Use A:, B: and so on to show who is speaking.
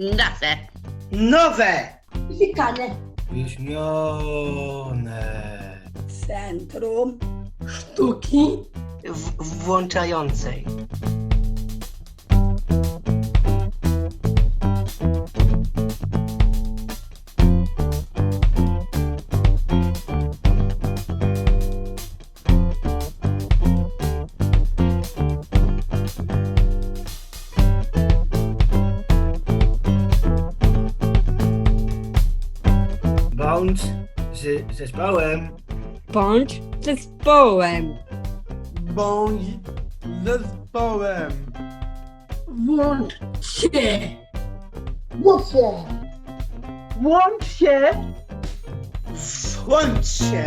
A: Nasze.
B: Nowe.
C: Zikane.
D: Wyśnione.
C: Centrum Sztuki
B: W, włączającej.
D: Bądź z zespołem.
E: Bądź zespołem.
F: Bądź zespołem.
C: Włącz się. Włącz się.
B: Włącz się. Włącz się.